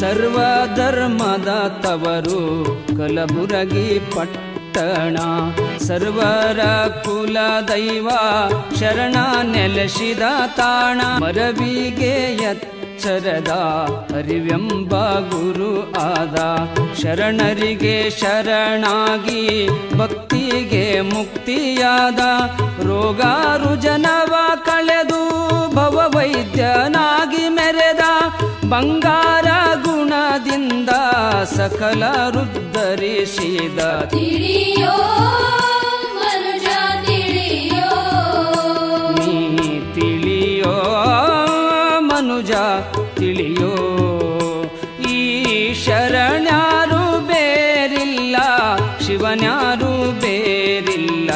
ಸರ್ವಧರ್ಮದ ತವರು ಕಲಬುರಗಿ ಪಟ್ಟಣ. ಸರ್ವರ ಕುಲ ದೈವ ಶರಣ ನೆಲೆಸಿದ ತಾಣ. ಮರವಿಗೆ ಎಚ್ಚರದ ಅರಿವೆಂಬ ಗುರು ಆದ. ಶರಣರಿಗೆ ಶರಣಾಗಿ ಭಕ್ತಿಗೆ ಮುಕ್ತಿಯಾದ. ರೋಗ ರುಜನವ ಕಳೆದು ಭವ ವೈದ್ಯನಾಗಿ ಮೆರೆದ ಬಂಗಾರ ಗುಣದಿಂದ ಸಕಲ ರುದ್ಧರಿಸಿದ. ತಿಳಿಯೋ ಮನುಜ ತಿಳಿಯೋ. ನೀ ತಿಳಿಯೋ ಮನುಜ ತಿಳಿಯೋ. ಈ ಶರಣ್ಯಾರು ಬೇರಿಲ್ಲ ಶಿವನ್ಯಾರು ಬೇರಿಲ್ಲ.